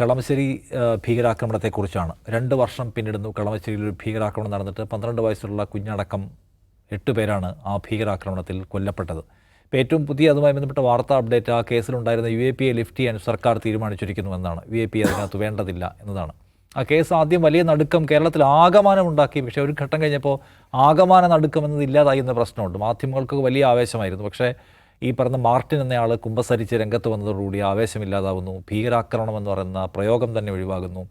കളമശ്ശേരി ഭീകരാക്രമണത്തെക്കുറിച്ചാണ്. രണ്ട് വർഷം പിന്നിടുന്നു കളമശ്ശേരിയിൽ ഒരു ഭീകരാക്രമണം നടന്നിട്ട് പന്ത്രണ്ട് വയസ്സുള്ള കുഞ്ഞടക്കം എട്ട് പേരാണ് ആ ഭീകരാക്രമണത്തിൽ കൊല്ലപ്പെട്ടത്. ഇപ്പോൾ ഏറ്റവും പുതിയ അതുമായി ബന്ധപ്പെട്ട വാർത്താ അപ്ഡേറ്റ് ആ കേസിലുണ്ടായിരുന്ന യു എ പിയെ ലിഫ്റ്റ് ചെയ്യാൻ സർക്കാർ തീരുമാനിച്ചിരിക്കുന്നുവെന്നാണ് യു എ പി അതിനകത്ത് വേണ്ടതില്ല എന്നതാണ്. ആ കേസ് ആദ്യം വലിയ നടുക്കം കേരളത്തിൽ ആകമാനം ഉണ്ടാക്കി പക്ഷേ ഒരു ഘട്ടം കഴിഞ്ഞപ്പോൾ ആകമാന നടുക്കം എന്നത് ഇല്ലാതായി എന്ന പ്രശ്നമുണ്ട്. മാധ്യമങ്ങൾക്ക് വലിയ ആവേശമായിരുന്നു. പക്ഷേ ഈ പറഞ്ഞ മാർട്ടിൻ എന്നയാൾ കുമ്പസരിച്ച് രംഗത്ത് വന്നതോടുകൂടി ആവേശമില്ലാതാവുന്നു. ഭീകരാക്രമണം എന്ന് പറയുന്ന പ്രയോഗം തന്നെ ഒഴിവാകുന്നു.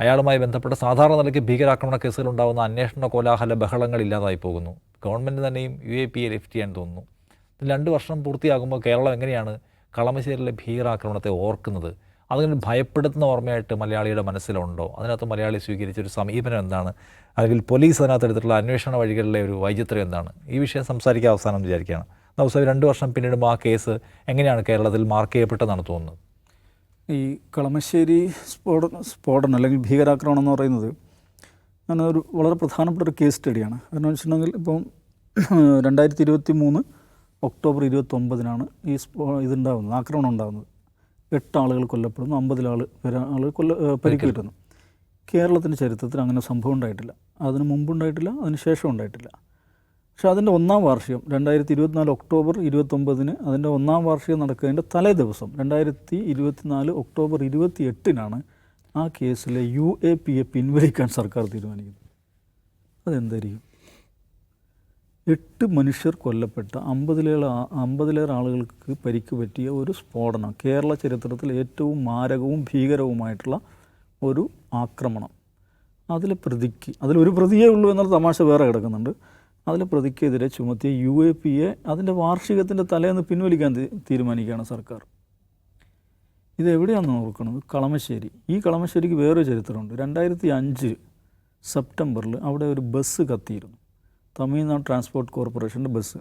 അയാളുമായി ബന്ധപ്പെട്ട സാധാരണ നിലയ്ക്ക് ഭീകരാക്രമണ കേസുകൾ ഉണ്ടാകുന്ന അന്വേഷണ കോലാഹല ബഹളങ്ങൾ ഇല്ലാതായി പോകുന്നു. ഗവൺമെന്റ് തന്നെയും യു എ പിയെ ലിഫ്റ്റ് ചെയ്യാൻ തോന്നുന്നു. രണ്ട് വർഷം പൂർത്തിയാകുമ്പോൾ കേരളം എങ്ങനെയാണ് കളമശ്ശേരിയിലെ ഭീകരാക്രമണത്തെ ഓർക്കുന്നത്? അതിന് ഭയപ്പെടുത്തുന്ന ഓർമ്മയായിട്ട് മലയാളിയുടെ മനസ്സിലുണ്ടോ? അതിനകത്ത് മലയാളി സ്വീകരിച്ച ഒരു സമീപനം എന്താണ്? അല്ലെങ്കിൽ പോലീസ് അതിനകത്ത് എടുത്തിട്ടുള്ള അന്വേഷണ വഴികളിലെ ഒരു വൈചിത്രം എന്താണ്? ഈ വിഷയം സംസാരിക്കാൻ അവസാനം വിചാരിക്കുകയാണ്. നൗസഫ് രണ്ട് വർഷം പിന്നിടുമ്പോൾ ആ കേസ് എങ്ങനെയാണ് കേരളത്തിൽ മാർക്ക് ചെയ്യപ്പെട്ടതെന്നാണ് തോന്നുന്നത്? ഈ കളമശ്ശേരി സ്ഫോട സ്ഫോടനം അല്ലെങ്കിൽ ഭീകരാക്രമണം എന്ന് പറയുന്നത് അങ്ങനെ ഒരു വളരെ പ്രധാനപ്പെട്ട ഒരു കേസ് സ്റ്റഡിയാണ് കാരണം വെച്ചിട്ടുണ്ടെങ്കിൽ ഇപ്പം രണ്ടായിരത്തി ഇരുപത്തി മൂന്ന് ഒക്ടോബർ ഇരുപത്തൊമ്പതിനാണ് ഈ സ്ഫോ ഇതുണ്ടാകുന്നത് ആക്രമണം ഉണ്ടാകുന്നത് എട്ട് ആളുകൾ കൊല്ലപ്പെടുന്നു അമ്പതിലാൾ ആളുകൾ കൊല്ല പരിക്ക് കിട്ടുന്നു കേരളത്തിന്റെ ചരിത്രത്തിൽ അങ്ങനെ സംഭവം ഉണ്ടായിട്ടില്ല. അതിന് മുമ്പുണ്ടായിട്ടില്ല അതിന് ശേഷം ഉണ്ടായിട്ടില്ല. പക്ഷേ അതിന്റെ ഒന്നാം വാർഷികം രണ്ടായിരത്തി ഇരുപത്തിനാല് ഒക്ടോബർ ഇരുപത്തൊമ്പതിന് അതിന്റെ ഒന്നാം വാർഷികം നടക്കുന്നതിന്റെ തലേ ദിവസം രണ്ടായിരത്തി ഇരുപത്തിനാല് ഒക്ടോബർ ഇരുപത്തി എട്ടിനാണ് ആ കേസിലെ യു എ പി എ പിൻവലിക്കാൻ സർക്കാർ തീരുമാനിക്കുന്നത്. അതെന്തായിരിക്കും എട്ട് മനുഷ്യർ കൊല്ലപ്പെട്ട അമ്പതിലേറെ അമ്പതിലേറെ ആളുകൾക്ക് പരിക്ക് പറ്റിയ ഒരു സ്ഫോടനം കേരള ചരിത്രത്തിൽ ഏറ്റവും മാരകവും ഭീകരവുമായിട്ടുള്ള ഒരു ആക്രമണം. അതിലെ പ്രതിക്ക് അതിലൊരു പ്രതിയേ ഉള്ളൂ എന്നുള്ള തമാശ വേറെ കിടക്കുന്നുണ്ട്. അതിലെ പ്രതിക്കെതിരെ ചുമത്തിയ യു എ പി എ അതിന്റെ വാർഷികത്തിന്റെ തലേന്ന് പിൻവലിക്കാൻ തീരുമാനിക്കുകയാണ് സർക്കാർ. ഇത് എവിടെയാണെന്ന് ഓർക്കുന്നത് കളമശ്ശേരി. ഈ കളമശ്ശേരിക്ക് വേറൊരു ചരിത്രമുണ്ട്. രണ്ടായിരത്തി അഞ്ച് സെപ്റ്റംബറിൽ അവിടെ ഒരു ബസ് കത്തിയിരുന്നു. തമിഴ്നാട് ട്രാൻസ്പോർട്ട് കോർപ്പറേഷന്റെ ബസ്.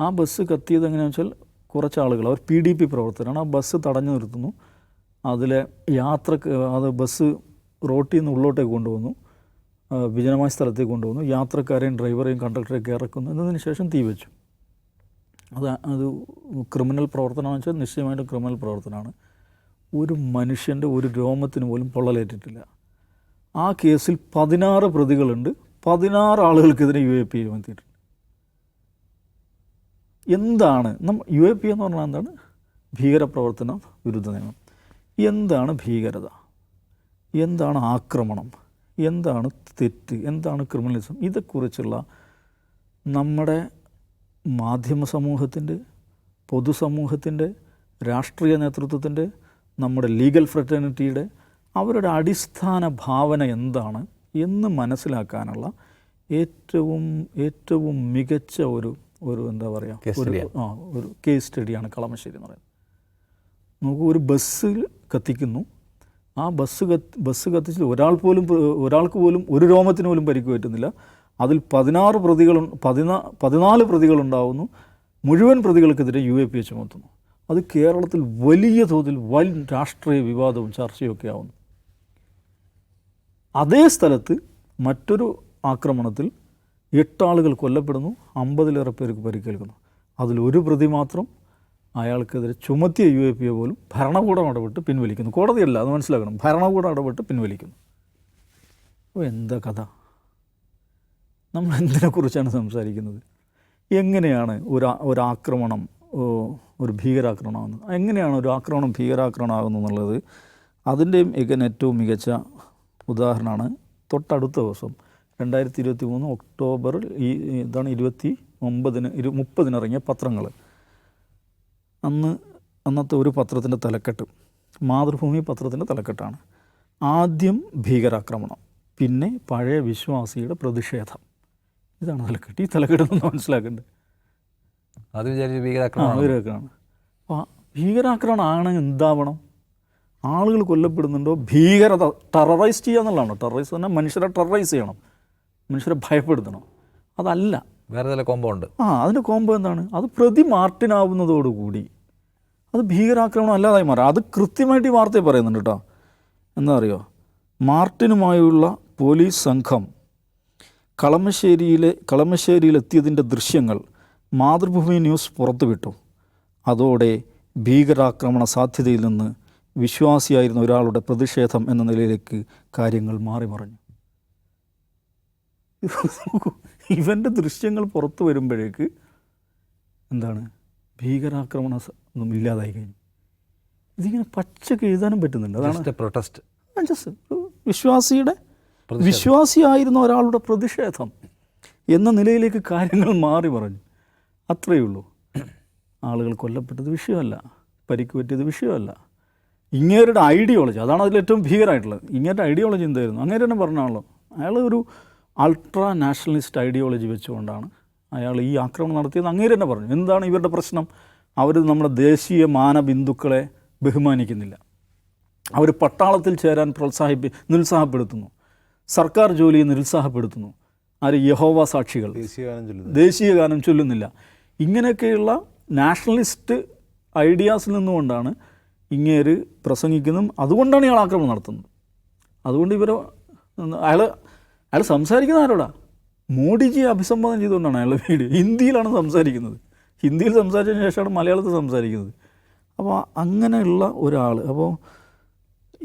ആ ബസ് കത്തിയത് എങ്ങനെയാണെന്ന് വെച്ചാൽ കുറച്ച് ആളുകൾ അവർ പി ഡി പി പ്രവർത്തകരാണ്. ആ ബസ് തടഞ്ഞു നിർത്തുന്നു. അതിലെ യാത്രയ്ക്ക് അത് ബസ് റോട്ടിൽ നിന്ന് ഉള്ളോട്ടേക്ക് കൊണ്ടുവന്നു. വിജനമായ സ്ഥലത്തേക്ക് കൊണ്ടുവന്നു. യാത്രക്കാരെയും ഡ്രൈവറെയും കണ്ടക്ടറെയൊക്കെ ഇറക്കുന്നു. എന്നതിന് ശേഷം തീ വെച്ചു. അത് അത് ക്രിമിനൽ പ്രവർത്തനമാണെന്ന് വെച്ചാൽ നിശ്ചയമായിട്ടും ക്രിമിനൽ പ്രവർത്തനമാണ്. ഒരു മനുഷ്യന്റെ ഒരു രോമത്തിന് പോലും പൊള്ളലേറ്റിട്ടില്ല. ആ കേസിൽ പതിനാറ് പ്രതികളുണ്ട്. പതിനാറ് ആളുകൾക്കെതിരെ യു എ പി ചുമത്തിയിട്ടുണ്ട് എന്താണ്? നമ്മ യു എ പി എന്ന് പറഞ്ഞാൽ എന്താണ്? ഭീകരപ്രവർത്തന വിരുദ്ധ നിയമം. എന്താണ് ഭീകരത? എന്താണ് ആക്രമണം? എന്താണ് തെറ്റ്? എന്താണ് ക്രിമിനലിസം? ഇതേക്കുറിച്ചുള്ള നമ്മുടെ മാധ്യമ സമൂഹത്തിന്റെ പൊതുസമൂഹത്തിന്റെ രാഷ്ട്രീയ നേതൃത്വത്തിന്റെ നമ്മുടെ ലീഗൽ ഫ്രറ്റേണിറ്റിയുടെ അവരുടെ അടിസ്ഥാന ഭാവന എന്താണ് എന്ന് മനസ്സിലാക്കാനുള്ള ഏറ്റവും ഏറ്റവും മികച്ച ഒരു ഒരു എന്താ പറയുക ഒരു ആ ഒരു കേസ് സ്റ്റഡിയാണ് കളമശ്ശേരി എന്ന് പറയുന്നത്. നമുക്ക് ഒരു ബസ്സിൽ കത്തിക്കുന്നു. ആ ബസ് കത്ത് ബസ് കത്തിച്ചിൽ ഒരാൾ പോലും ഒരാൾക്ക് പോലും ഒരു രോമത്തിന് പോലും പരിക്ക് പറ്റുന്നില്ല. അതിൽ പതിനാറ് പ്രതികൾ പതിനാ പതിനാല് പ്രതികളുണ്ടാവുന്നു മുഴുവൻ പ്രതികൾക്കെതിരെ യു എ പി എ ചുമത്തുന്നു. അത് കേരളത്തിൽ വലിയ തോതിൽ വൻ രാഷ്ട്രീയ വിവാദവും ചർച്ചയൊക്കെ ആവുന്നു. അതേ സ്ഥലത്ത് മറ്റൊരു ആക്രമണത്തിൽ എട്ടാളുകൾ കൊല്ലപ്പെടുന്നു അമ്പതിലേറെ പേർക്ക് പരിക്കേൽക്കുന്നു. ഒരു പ്രതി മാത്രം അയാൾക്കെതിരെ ചുമത്തിയ യു എ പി എ പോലും ഭരണകൂടം ഇടപെട്ട് പിൻവലിക്കുന്നു. കോടതിയല്ല അത് മനസ്സിലാക്കണം. ഭരണകൂടം ഇടപെട്ട് പിൻവലിക്കുന്നു. അപ്പോൾ എന്താ കഥ? നമ്മൾ എന്തിനെക്കുറിച്ചാണ് സംസാരിക്കുന്നത്? എങ്ങനെയാണ് ഒരു ഒരാക്രമണം ഒരു ഭീകരാക്രമണമാകുന്നത്? എങ്ങനെയാണ് ഒരു ആക്രമണം ഭീകരാക്രമണമാകുന്നത് എന്നുള്ളത്? അതിന്റെയും എഗൻ ഏറ്റവും മികച്ച ഉദാഹരണമാണ് തൊട്ടടുത്ത ദിവസം രണ്ടായിരത്തി ഇരുപത്തി മൂന്ന് ഒക്ടോബറിൽ ഈ ഇതാണ് ഇരുപത്തി ഒമ്പതിന് ഇരു മുപ്പതിനിറങ്ങിയ പത്രങ്ങൾ. അന്ന് അന്നത്തെ ഒരു പത്രത്തിന്റെ തലക്കെട്ട് മാതൃഭൂമി പത്രത്തിന്റെ തലക്കെട്ടാണ്. ആദ്യം ഭീകരാക്രമണം പിന്നെ പഴയ വിശ്വാസിയുടെ പ്രതിഷേധം. ഇതാണ് തലക്കെട്ട്. ഈ തലക്കെട്ട് നമ്മൾ മനസ്സിലാക്കേണ്ടത്. അത് വിചാരിച്ച് ഭീകരാക്രമണം ഭീകരാക്രമണം. അപ്പോൾ ഭീകരാക്രമണം ആണെങ്കിൽ എന്താവണം? ആളുകൾ കൊല്ലപ്പെടുന്നുണ്ടോ? ഭീകരത ടെററൈസ് ചെയ്യുക എന്നുള്ളതാണ് ടെററൈസ് തന്നെ മനുഷ്യരെ ടെററൈസ് ചെയ്യണം. മനുഷ്യരെ ഭയപ്പെടുത്തണം. അതല്ല. വേറെ ചില കോമ്പോ ഉണ്ട്. ആ അതിന്റെ കോമ്പോ എന്താണ്? അത് പ്രതി മാർട്ടിനാവുന്നതോടുകൂടി അത് ഭീകരാക്രമണം അല്ലാതായി മാറാം. അത് കൃത്യമായിട്ട് ഈ വാർത്തയിൽ പറയുന്നുണ്ട് കേട്ടോ. എന്താ അറിയോ? മാർട്ടിനുമായുള്ള പോലീസ് സംഘം കളമശ്ശേരിയിലെ കളമശ്ശേരിയിലെത്തിയതിന്റെ ദൃശ്യങ്ങൾ മാതൃഭൂമി ന്യൂസ് പുറത്തുവിട്ടു. അതോടെ ഭീകരാക്രമണ സാധ്യതയിൽ നിന്ന് വിശ്വാസിയായിരുന്ന ഒരാളുടെ പ്രതിഷേധം എന്ന നിലയിലേക്ക് കാര്യങ്ങൾ മാറി മറിഞ്ഞു. ഇവന്റെ ദൃശ്യങ്ങൾ പുറത്തു വരുമ്പോഴേക്ക് എന്താണ്? ഭീകരാക്രമണ ഒന്നും ഇല്ലാതായി കഴിഞ്ഞു. ഇതിങ്ങനെ പച്ചക്ക് എഴുതാനും പറ്റുന്നുണ്ട്. അതാണ് പ്രൊട്ടസ്റ്റ് വിശ്വാസിയുടെ വിശ്വാസിയായിരുന്ന ഒരാളുടെ പ്രതിഷേധം എന്ന നിലയിലേക്ക് കാര്യങ്ങൾ മാറി പറഞ്ഞു. അത്രയേ ഉള്ളൂ. ആളുകൾ കൊല്ലപ്പെട്ടത് വിഷയമല്ല. പരിക്ക് പറ്റിയത് വിഷയമല്ല. ഇങ്ങേരുടെ ഐഡിയോളജി അതാണ് അതിൽ ഏറ്റവും ഭീകരമായിട്ടുള്ളത്. ഇങ്ങേരുടെ ഐഡിയോളജി എന്തായിരുന്നു? അങ്ങനെ തന്നെ പറഞ്ഞാണല്ലോ അയാൾ ഒരു അൾട്രാ നാഷണലിസ്റ്റ് ഐഡിയോളജി വെച്ചുകൊണ്ടാണ് അയാൾ ഈ ആക്രമണം നടത്തിയത്. അങ്ങേര് തന്നെ പറഞ്ഞു. എന്താണ് ഇവരുടെ പ്രശ്നം? അവർ നമ്മുടെ ദേശീയ മാനബിന്ദുക്കളെ ബഹുമാനിക്കുന്നില്ല. അവർ പട്ടാളത്തിൽ ചേരാൻ പ്രോത്സാഹിപ്പി നിരുത്സാഹപ്പെടുത്തുന്നു. സർക്കാർ ജോലിയെ നിരുത്സാഹപ്പെടുത്തുന്നു. ആര് യഹോവ സാക്ഷികൾ. ദേശീയ ഗാനം ചൊല്ലുന്നില്ല. ഇങ്ങനെയൊക്കെയുള്ള നാഷണലിസ്റ്റ് ഐഡിയാസിൽ നിന്നുകൊണ്ടാണ് ഇങ്ങേര് പ്രസംഗിക്കുന്നതും അതുകൊണ്ടാണ് ഇയാൾ ആക്രമണം നടത്തുന്നത്. അതുകൊണ്ട് ഇവർ അയാൾ അയാൾ സംസാരിക്കുന്ന ആരോടാ? മോഡിജിയെ അഭിസംബോധന ചെയ്തുകൊണ്ടാണ് അയാളുടെ വീഡിയോ ഹിന്ദിയിലാണ് സംസാരിക്കുന്നത്. ഹിന്ദിയിൽ സംസാരിച്ചതിന് ശേഷമാണ് മലയാളത്തിൽ സംസാരിക്കുന്നത്. അപ്പോൾ അങ്ങനെയുള്ള ഒരാൾ അപ്പോൾ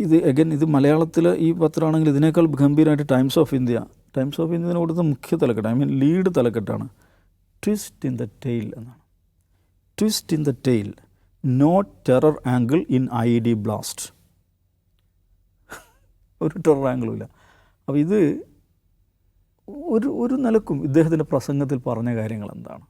ഇത് എഗൻ ഇത് മലയാളത്തിൽ ഈ പത്രമാണെങ്കിൽ ഇതിനേക്കാൾ ഗംഭീരമായിട്ട് Times of India Times of Indian കൊടുത്ത മുഖ്യ തലക്കെട്ട് ഐ മീൻ ലീഡ് തലക്കെട്ടാണ്. ട്വിസ്റ്റ് ഇൻ ദ ടെയിൽ എന്നാണ്. Twist in the tale no terror angle in I D blast ഒരു ടെറർ ആംഗിളും ഇല്ല. അപ്പോൾ ഇത് ഒരു ഒരു നിലക്കും ഇദ്ദേഹത്തിന്റെ പ്രസംഗത്തിൽ പറഞ്ഞ കാര്യങ്ങൾ എന്താണ്?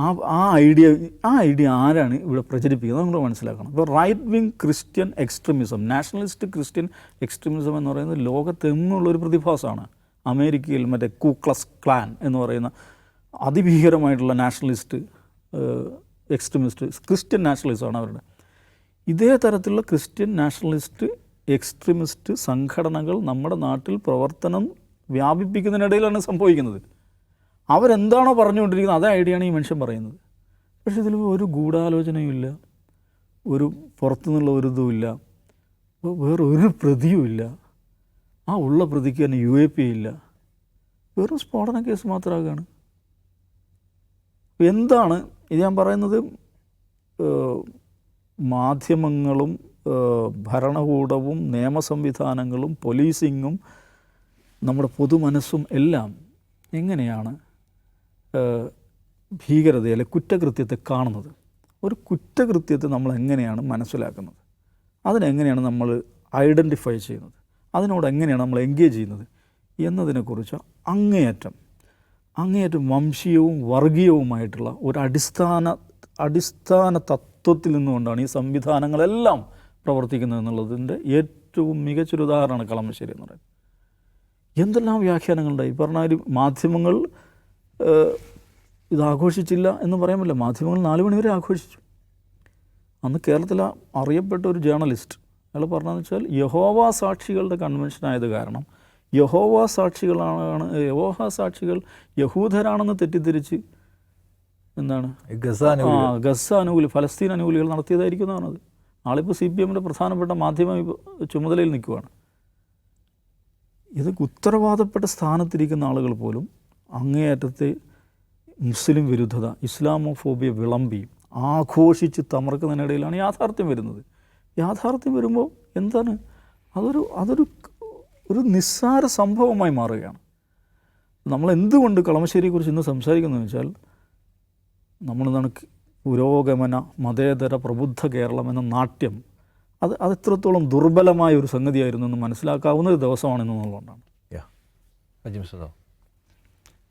ആ ആ ഐഡിയ ആ ഐഡിയ ആരാണ് ഇവിടെ പ്രചരിപ്പിക്കുന്നത്? നമ്മൾ മനസ്സിലാക്കണം. ഇപ്പോൾ right wing Christian extremism nationalist Christian extremism എന്ന് പറയുന്നത് ലോകത്തെങ്ങുള്ള ഒരു പ്രതിഭാസമാണ്. അമേരിക്കയിൽ മറ്റേ കൂക്ലസ് ക്ലാൻ എന്ന് പറയുന്ന അതിഭീകരമായിട്ടുള്ള നാഷണലിസ്റ്റ് എക്സ്ട്രീമിസ്റ്റ് ക്രിസ്ത്യൻ നാഷണലിസമാണ് അവരുടെ. ഇതേ തരത്തിലുള്ള ക്രിസ്ത്യൻ നാഷണലിസ്റ്റ് എക്സ്ട്രീമിസ്റ്റ് സംഘടനകൾ നമ്മുടെ നാട്ടിൽ പ്രവർത്തനം വ്യാപിപ്പിക്കുന്നതിനിടയിലാണ് സംഭവിക്കുന്നത്. അവരെന്താണോ പറഞ്ഞുകൊണ്ടിരിക്കുന്നത് അതേ ഐഡിയയാണ് ഈ മനുഷ്യൻ പറയുന്നത്. പക്ഷേ ഇതിൽ ഒരു ഗൂഢാലോചനയും ഇല്ല. ഒരു പുറത്തുനിന്നുള്ള ഒരു ഇതും ഇല്ല. വേറെ ഒരു പ്രതിയും ഇല്ല. ആ ഉള്ള പ്രതിക്ക് തന്നെ യു എ പി ഇല്ല. വെറും സ്ഫോടന കേസ് മാത്രമാകുകയാണ് എന്താണ് ഇത് ഞാൻ പറയുന്നത് മാധ്യമങ്ങളും ഭരണകൂടവും നിയമ സംവിധാനങ്ങളും പോലീസിങ്ങും നമ്മുടെ പൊതുമനസ്സും എല്ലാം എങ്ങനെയാണ് ഭീകരതയെ അല്ലെ കുറ്റകൃത്യത്തെ കാണുന്നത്? ഒരു കുറ്റകൃത്യത്തെ നമ്മൾ എങ്ങനെയാണ് മനസ്സിലാക്കുന്നത്? അതിനെങ്ങനെയാണ് നമ്മൾ ഐഡന്റിഫൈ ചെയ്യുന്നത്? അതിനോട് എങ്ങനെയാണ് നമ്മൾ എൻഗേജ് ചെയ്യുന്നത്? എന്നതിനെക്കുറിച്ച് അങ്ങേയറ്റം അങ്ങേയറ്റം വംശീയവും വർഗീയവുമായിട്ടുള്ള ഒരു അടിസ്ഥാന അടിസ്ഥാന തത്വത്തിൽ നിന്നുകൊണ്ടാണ് ഈ സംവിധാനങ്ങളെല്ലാം പ്രവർത്തിക്കുന്നത് എന്നുള്ളതിന്റെ ഏറ്റവും മികച്ചൊരു ഉദാഹരണമാണ് കളമശ്ശേരി എന്ന് പറയുന്നത്. എന്തെല്ലാം വ്യാഖ്യാനങ്ങളുണ്ടായി പറഞ്ഞാൽ മാധ്യമങ്ങൾ ഇത് ആഘോഷിച്ചില്ല എന്ന് പറയാൻ പറ്റില്ല മാധ്യമങ്ങൾ നാല് മണി വരെ ആഘോഷിച്ചു. അന്ന് കേരളത്തിലെ അറിയപ്പെട്ട ഒരു ജേർണലിസ്റ്റ് അയാൾ പറഞ്ഞതെന്ന് വെച്ചാൽ യഹോവ സാക്ഷികളുടെ കൺവെൻഷൻ ആയത് കാരണം യഹോവ സാക്ഷികളാണ് യഹോഹ സാക്ഷികൾ യഹൂദരാണെന്ന് തെറ്റിദ്ധരിച്ച് എന്താണ്? ഗസ ആ ഗസ അനുകൂലി ഫലസ്തീൻ അനുകൂലികൾ നടത്തിയതായിരിക്കും എന്നാണ് അത് ആളിപ്പോൾ സി പി എമ്മിന്റെ പ്രധാനപ്പെട്ട മാധ്യമ ചുമതലയിൽ നിൽക്കുകയാണ് ഇത് ഉത്തരവാദപ്പെട്ട സ്ഥാനത്തിരിക്കുന്ന ആളുകൾ പോലും അങ്ങേയറ്റത്തെ മുസ്ലിം വിരുദ്ധത ഇസ്ലാമോഫോബിയ വിളമ്പി ആഘോഷിച്ച് തമർക്കുന്നതിനിടയിലാണ് യാഥാർത്ഥ്യം വരുന്നത്. യാഥാർത്ഥ്യം വരുമ്പോൾ എന്താണ്? അതൊരു അതൊരു ഒരു നിസ്സാര സംഭവമായി മാറുകയാണ്. നമ്മൾ എന്തുകൊണ്ട് കളമശ്ശേരിയെക്കുറിച്ച് ഇന്ന് സംസാരിക്കുന്നതെന്ന് വെച്ചാൽ നമ്മളെന്താണ് പുരോഗമന മതേതര പ്രബുദ്ധ കേരളം എന്ന നാട്യം അത് അത് എത്രത്തോളം ദുർബലമായ ഒരു സംഗതിയായിരുന്നു എന്ന് മനസ്സിലാക്കാവുന്ന ഒരു ദിവസമാണെന്നുള്ളതുകൊണ്ടാണ്. യാ. അജിം സദാവ്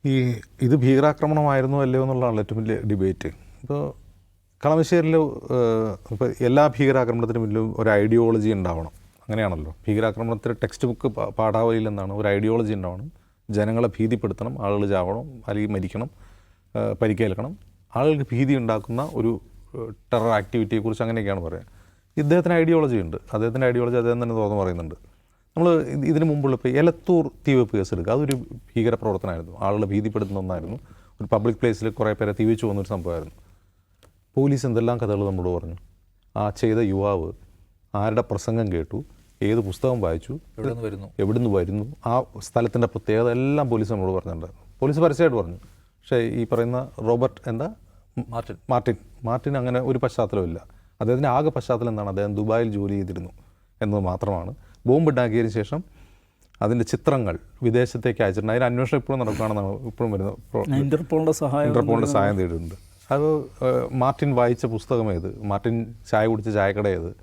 ഈ ഇത് ഭീകരാക്രമണമായിരുന്നോ അല്ലയോ എന്നുള്ളതാണ് ഏറ്റവും വലിയ ഡിബേറ്റ് ഇപ്പോൾ കളമശ്ശേരിൽ ഇപ്പോൾ എല്ലാ ഭീകരാക്രമണത്തിനും മുന്നിലും ഒരു ഐഡിയോളജി ഉണ്ടാവണം. അങ്ങനെയാണല്ലോ. ഭീകരാക്രമണത്തിൽ ടെക്സ്റ്റ് ബുക്ക് പാഠാവലിയിൽ എന്നാണ് ഒരു ഐഡിയോളജി ഉണ്ടാവണം. ജനങ്ങളെ ഭീതിപ്പെടുത്തണം ആളുകൾ ചാവണം അല്ലെങ്കിൽ മരിക്കണം പരിക്കേൽക്കണം. ആളുകൾക്ക് ഭീതി ഉണ്ടാക്കുന്ന ഒരു ടെറർ ആക്ടിവിറ്റിയെക്കുറിച്ച് അങ്ങനെയൊക്കെയാണ് പറയുക. ഇദ്ദേഹത്തിന് ഐഡിയോളജി ഉണ്ട്. അദ്ദേഹത്തിന്റെ ഐഡിയോളജി അദ്ദേഹം തന്നെ തോന്നുന്നു പറയുന്നുണ്ട്. നമ്മൾ ഇതിനു മുമ്പുള്ള ഇപ്പോൾ എലത്തൂർ തീവെപ്പ് കേസ് എടുക്കുക അതൊരു ഭീകര പ്രവർത്തനമായിരുന്നു ആളുകളെ ഭീതിപ്പെടുത്തുന്ന ഒന്നായിരുന്നു. ഒരു പബ്ലിക് പ്ലേസിൽ കുറേ പേരെ തീവച്ചു പോകുന്നൊരു സംഭവമായിരുന്നു. പോലീസ് എന്തെല്ലാം കഥകൾ നമ്മളോട് പറഞ്ഞു? ആ ചെയ്ത യുവാവ് ആരുടെ പ്രസംഗം കേട്ടു? ഏത് പുസ്തകം വായിച്ചു? എവിടെ നിന്ന് വരുന്നു? എവിടുന്ന് വരുന്നു? ആ സ്ഥലത്തിന്റെ പ്രത്യേകത എല്ലാം പോലീസ് നമ്മളോട് പറഞ്ഞിട്ടുണ്ടായിരുന്നു. പോലീസ് പരസ്യമായിട്ട് പറഞ്ഞു. പക്ഷേ ഈ പറയുന്ന റോബർട്ട് എന്താ? മാർട്ടിൻ. മാർട്ടിൻ. മാർട്ടിൻ അങ്ങനെ ഒരു പശ്ചാത്തലമില്ല അദ്ദേഹത്തിന്റെ ആകെ പശ്ചാത്തലം എന്താണ്? അദ്ദേഹം ദുബായിൽ ജോലി ചെയ്തിരുന്നു എന്നത് മാത്രമാണ്. ബോംബ് ഉണ്ടാക്കിയതിന് ശേഷം അതിന്റെ ചിത്രങ്ങൾ വിദേശത്തേക്ക് അയച്ചിട്ടുണ്ട്. അതിന് അന്വേഷണം ഇപ്പോഴും നടക്കുകയാണെന്നാണ് ഇപ്പോഴും വരുന്നത്. ഇന്റർപോളിന്റെ സഹായം ഇന്റർപോളിന്റെ സഹായം തേടിയിട്ടുണ്ട്. അത് മാർട്ടിൻ വായിച്ച പുസ്തകം ഏത്? മാർട്ടിൻ ചായ കുടിച്ച ചായക്കട ഏത്?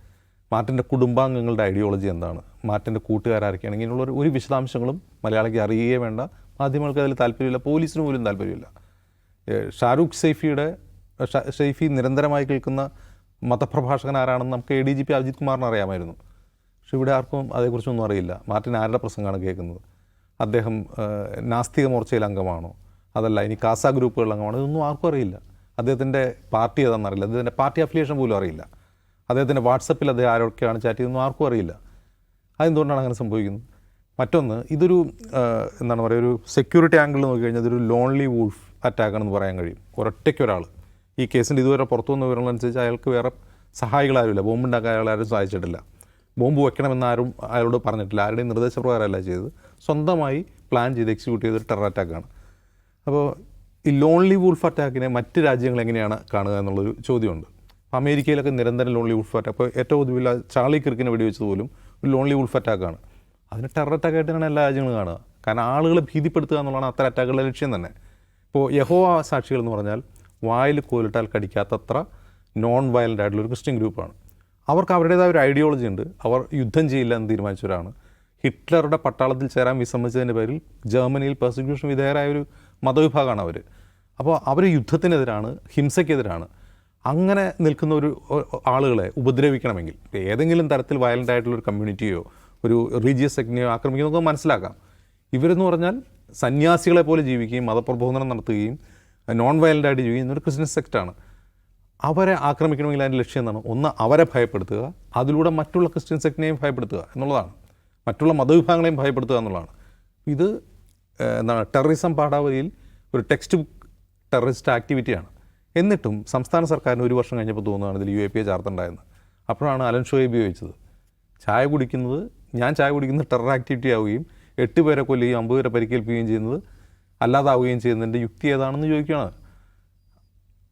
മാർട്ടിന്റെ കുടുംബാംഗങ്ങളുടെ ഐഡിയോളജി എന്താണ്? മാർട്ടിന്റെ കൂട്ടുകാരായിരിക്കുകയാണ് ഇങ്ങനെയുള്ള ഒരു- വിശദാംശങ്ങളും മലയാളിക്ക് അറിയുകയേ വേണ്ട. മാധ്യമങ്ങൾക്ക് അതിൽ താല്പര്യമില്ല. പോലീസിന് പോലും താല്പര്യമില്ല. ഷാരൂഖ് സൈഫിയുടെ ഷ- സൈഫി നിരന്തരമായി കേൾക്കുന്ന മതപ്രഭാഷകൻ ആരാണെന്ന് നമുക്ക് A D G P Ajith കുമാറിന് അറിയാമായിരുന്നു. പക്ഷെ ഇവിടെ ആർക്കും അതേക്കുറിച്ചൊന്നും അറിയില്ല. മാർട്ടിൻ ആരുടെ പ്രസംഗമാണ് കേൾക്കുന്നത്? അദ്ദേഹം നാസ്തിക മോർച്ചയിൽ അംഗമാണോ? അതല്ല ഇനി കാസ ഗ്രൂപ്പുകളിൽ അംഗമാണോ? ഇതൊന്നും ആർക്കും അറിയില്ല. അദ്ദേഹത്തിന്റെ പാർട്ടി ഏതാണെന്ന് അറിയില്ല. അദ്ദേഹത്തിന്റെ പാർട്ടി അഫിലിയേഷൻ പോലും അറിയില്ല. അദ്ദേഹത്തിന്റെ വാട്സപ്പിൽ അദ്ദേഹം ആരൊക്കെയാണ് ചാറ്റ് ചെയ്തതെന്നും ആർക്കും അറിയില്ല. അതെന്തുകൊണ്ടാണ് അങ്ങനെ സംഭവിക്കുന്നത്? മറ്റൊന്ന് ഇതൊരു എന്താണ് പറയുക ഒരു സെക്യൂരിറ്റി ആംഗിൾ നോക്കി കഴിഞ്ഞാൽ ഇതൊരു ലോൺലി വൂൾഫ് അറ്റാക്കാണെന്ന് പറയാൻ കഴിയും. ഒരൊറ്റയ്ക്ക് ഒരാൾ ഈ കേസിന്റെ ഇതുവരെ പുറത്തു വന്ന വിവരങ്ങളനുസരിച്ച് അയാൾക്ക് വേറെ സഹായികളാരുമില്ല. ബോംബുണ്ടാക്കാൻ അയാൾ ആരും സഹായിച്ചിട്ടില്ല. ബോംബ് വെക്കണമെന്ന് ആരും അയാളോട് പറഞ്ഞിട്ടില്ല. ആരുടെയും നിർദ്ദേശപ്രകാരമല്ല ചെയ്തത്. സ്വന്തമായി പ്ലാൻ ചെയ്ത് എക്സിക്യൂട്ട് ചെയ്തൊരു ടെറർ അറ്റാക്കാണ് അപ്പോൾ ഈ ലോൺലി വൂൾഫ് അറ്റാക്കിനെ മറ്റ് രാജ്യങ്ങൾ എങ്ങനെയാണ് കാണുക എന്നുള്ളൊരു ചോദ്യമുണ്ട്. അമേരിക്കയിലൊക്കെ നിരന്തരം ലോൺലി വൂൾഫ് അറ്റാക്ക് അപ്പോൾ ഏറ്റവും പൊതുവില്ല ചാർലി കിർക്കിനെ വെടിവെച്ചത് പോലും ഒരു ലോൺലി വൂൾഫ് അറ്റാക്കാണ് അതിന് ടെറർ അറ്റാക്കായിട്ട് തന്നെയാണ് എല്ലാ രാജ്യങ്ങളും കാണുക. കാരണം ആളുകളെ ഭീതിപ്പെടുത്തുക എന്നുള്ളതാണ് അത്ര അറ്റാക്കുകളുടെ ലക്ഷ്യം തന്നെ. ഇപ്പോൾ യഹോ സാക്ഷികൾ എന്ന് പറഞ്ഞാൽ വായിൽ കോലിട്ടാൽ കടിക്കാത്തത്ര നോൺ വയലന്റ് ആയിട്ടുള്ള ഒരു ക്രിസ്ത്യൻ ഗ്രൂപ്പാണ് അവർക്ക് അവരുടേതായ ഒരു ഐഡിയോളജി ഉണ്ട്. അവർ യുദ്ധം ചെയ്യില്ല എന്ന് തീരുമാനിച്ചവരാണ്. ഹിറ്റ്ലറുടെ പട്ടാളത്തിൽ ചേരാൻ വിസമ്മതിച്ചതിന്റെ പേരിൽ ജർമ്മനിയിൽ പെർസിക്യൂഷൻ വിധേയരായ ഒരു മതവിഭാഗമാണ് അവർ അപ്പോൾ അവർ യുദ്ധത്തിനെതിരാണ് ഹിംസയ്ക്കെതിരാണ്. അങ്ങനെ നിൽക്കുന്ന ഒരു ആളുകളെ ഉപദ്രവിക്കണമെങ്കിൽ ഏതെങ്കിലും തരത്തിൽ വയലന്റ് ആയിട്ടുള്ള ഒരു കമ്മ്യൂണിറ്റിയോ ഒരു റിലീജിയസ് സെക്ടിനെയോ ആക്രമിക്കുന്നതൊക്കെ മനസ്സിലാക്കാം. ഇവരെന്ന് പറഞ്ഞാൽ സന്യാസികളെ പോലെ ജീവിക്കുകയും മതപ്രബോധനം നടത്തുകയും നോൺ വയലന്റ് ആയിട്ട് ജീവിക്കുന്ന ഒരു ക്രിസ്ത്യൻ സെക്റ്റാണ് അവരെ ആക്രമിക്കണമെങ്കിൽ അതിന്റെ ലക്ഷ്യം എന്താണ്? ഒന്ന് അവരെ ഭയപ്പെടുത്തുക അതിലൂടെ മറ്റുള്ള ക്രിസ്ത്യൻ സെക്ടിനെയും ഭയപ്പെടുത്തുക എന്നുള്ളതാണ്. മറ്റുള്ള മതവിഭാഗങ്ങളെയും ഭയപ്പെടുത്തുക എന്നുള്ളതാണ്. ഇത് എന്താണ് ടെററിസം പാഠാവലിയിൽ ഒരു ടെക്സ്റ്റ് ബുക്ക് ടെററിസ്റ്റ് ആക്ടിവിറ്റിയാണ്. എന്നിട്ടും സംസ്ഥാന സർക്കാരിന് ഒരു വർഷം കഴിഞ്ഞപ്പോൾ തോന്നുകയാണ് ഇതിൽ യു എ പി എ ചാർത്തുണ്ടായെന്ന്. അപ്പോഴാണ് അലൻ ഷോയിബ് ചോദിച്ചത് ചായ കുടിക്കുന്നത് ഞാൻ ചായ കുടിക്കുന്നത് ടെറർ ആക്ടിവിറ്റി ആവുകയും എട്ട് പേരെ കൊല്ലുകയും അമ്പത് പേരെ പരിക്കേൽപ്പിക്കുകയും ചെയ്യുന്നത് അല്ലാതാവുകയും ചെയ്യുന്നതിന്റെ യുക്തി ഏതാണെന്ന് ചോദിക്കുകയാണ്.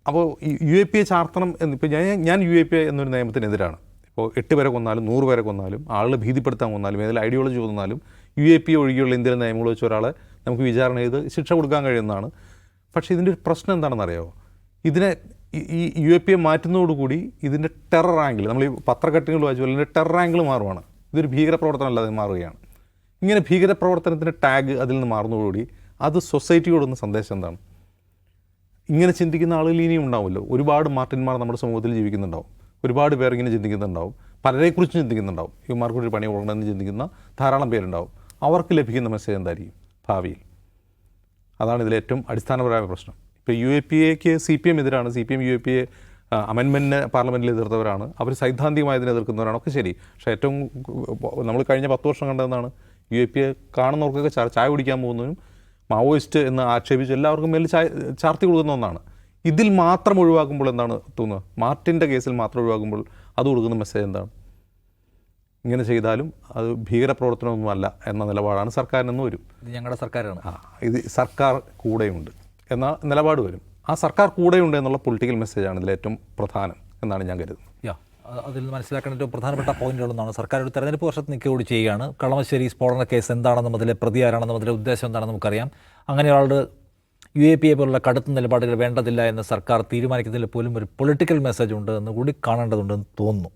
അപ്പോൾ യു എ പി എ ചാർത്തണം എന്ന് ഇപ്പോൾ ഞാൻ ഞാൻ യു എ പി എ എന്നൊരു നിയമത്തിനെതിരാണ്. ഇപ്പോൾ എട്ട് പേരെ കൊന്നാലും നൂറ് പേരെ കൊന്നാലും ആളുകളെ ഭീതിപ്പെടുത്താൻ കൊന്നാലും ഏതെങ്കിലും ഐഡിയോളജി കൊന്നാലും യു എ പി ഒഴികെയുള്ള ഇന്ത്യയിലെ നിയമങ്ങൾ വെച്ച് ഒരാളെ നമുക്ക് വിചാരണ ചെയ്ത് ശിക്ഷ കൊടുക്കാൻ കഴിയുന്നതാണ്. പക്ഷേ ഇതിന്റെ ഒരു പ്രശ്നം എന്താണെന്ന് അറിയാമോ ഇതിനെ ഈ- യു എ പി എ മാറ്റുന്നതോടുകൂടി ഇതിന്റെ ടെറർ ആംഗിൾ നമ്മൾ ഈ പത്രക്കട്ടിങ്ങൾ വായിച്ചു ഇതിന്റെ ടെറർ ആംഗിൾ മാറുവാണ്. ഇതൊരു ഭീകരപ്രവർത്തനം അല്ലാതെ മാറുകയാണ്. ഇങ്ങനെ ഭീകരപ്രവർത്തനത്തിന്റെ ടാഗ് അതിൽ നിന്ന് മാറുന്നതോടുകൂടി അത് സൊസൈറ്റിയോടുന്ന സന്ദേശം എന്താണ്? ഇങ്ങനെ ചിന്തിക്കുന്ന ആളുകൾ ഇനിയും ഉണ്ടാവുമല്ലോ. ഒരുപാട് മാർട്ടിന്മാർ നമ്മുടെ സമൂഹത്തിൽ ജീവിക്കുന്നുണ്ടാവും. ഒരുപാട് പേർ ഇങ്ങനെ ചിന്തിക്കുന്നുണ്ടാവും. പലരെക്കുറിച്ച് ചിന്തിക്കുന്നുണ്ടാവും. ഇവന്മാർക്കൊരു പണി കൊടുക്കണമെന്ന് ചിന്തിക്കുന്ന ധാരാളം പേരുണ്ടാവും. അവർക്ക് ലഭിക്കുന്ന മെസ്സേജ് എന്തായിരിക്കും? ഭാവിയിൽ. അതാണ് ഇതിലെ ഏറ്റവും അടിസ്ഥാനപരമായ പ്രശ്നം. ഇപ്പോൾ യു എ പി എക്ക് സി പി എം എതിരാണ്. C P M U A P A അമെൻമെന്റിനെ പാർലമെന്റിൽ എതിർത്തവരാണ്. അവർ സൈദ്ധാന്തികമായി ഇതിനെ എതിർക്കുന്നവരാണ്. ഒക്കെ ശരി. പക്ഷേ ഏറ്റവും നമ്മൾ കഴിഞ്ഞ പത്ത് വർഷം കണ്ടതെന്നാണ് യു എ പി എ കാണുന്നവർക്കൊക്കെ ചായ കുടിക്കാൻ പോകുന്നതിനും മാവോയിസ്റ്റ് എന്ന് ആക്ഷേപിച്ച് എല്ലാവർക്കും മേലിൽ ചാർത്തി കൊടുക്കുന്ന ഒന്നാണ്. ഇതിൽ മാത്രം ഒഴിവാക്കുമ്പോൾ എന്താണ് തോന്നുക? മാർട്ടിന്റെ കേസിൽ മാത്രം ഒഴിവാക്കുമ്പോൾ അത് കൊടുക്കുന്ന മെസ്സേജ് എന്താണ്? ഇങ്ങനെ ചെയ്താലും അത് ഭീകരപ്രവർത്തനമൊന്നുമല്ല എന്ന നിലപാടാണ് സർക്കാരിനെന്ന് വരും. ഞങ്ങളുടെ സർക്കാരാണ്. ആ ഇത് സർക്കാർ കൂടെയുണ്ട് എന്ന നിലപാട് വരും. ആ സർക്കാർ കൂടെയുണ്ട് എന്നുള്ള പൊളിറ്റിക്കൽ മെസ്സേജാണ് ഇതിൽ ഏറ്റവും പ്രധാനം എന്നാണ് ഞാൻ കരുതുന്നത്. യാ. അതിൽ മനസ്സിലാക്കേണ്ട ഏറ്റവും പ്രധാനപ്പെട്ട പോയിന്റുകളൊന്നാണ് സർക്കാർ ഒരു തെരഞ്ഞെടുപ്പ് വർഷത്ത് നിൽക്കുകയോട് ചെയ്യുകയാണ്. കളമശ്ശേരി സ്ഫോടന കേസ് എന്താണെന്നും അതിലെ പ്രതി ആരാണെന്നും അതിലെ ഉദ്ദേശം എന്താണെന്ന് നമുക്കറിയാം. അങ്ങനെ ഒരാളുടെ യു എ പി എ പോലുള്ള കടുത്ത നിലപാടുകൾ വേണ്ടതില്ല എന്ന് സർക്കാർ തീരുമാനിക്കുന്നതിൽ പോലും ഒരു പൊളിറ്റിക്കൽ മെസ്സേജ് ഉണ്ട് എന്ന് കൂടി കാണേണ്ടതുണ്ടെന്ന് തോന്നുന്നു.